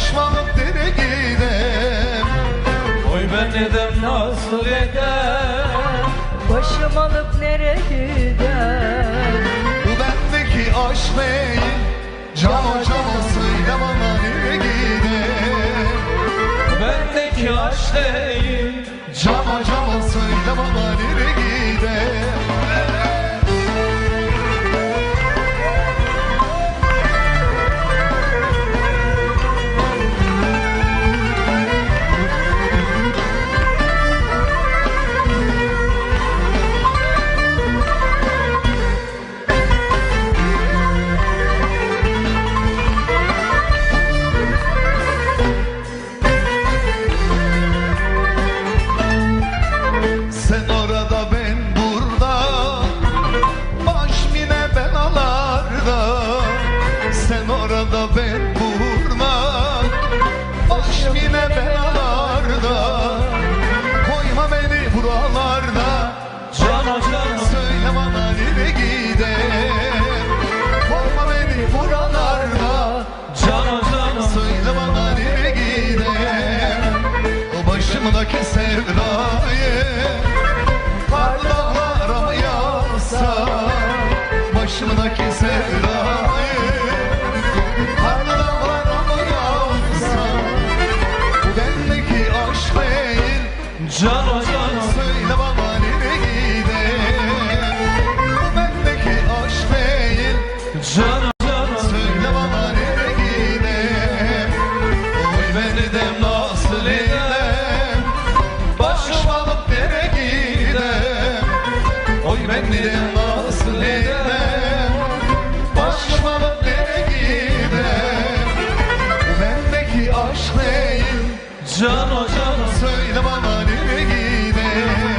pişmanlık dere gidem. Oy ben edem nasıl edem? Başım alıp nereye gidem? Bu dertteki aşk değil Can o can olsaydı bana nereye gidem. Bendeki aşk değil orada ben burada Baş yine belalarda Koyma beni buralarda Cana cana. Söyle bana nereye gider? Bu bendeki aşk değil. Cana Can hocam söyle bana nereye gidelim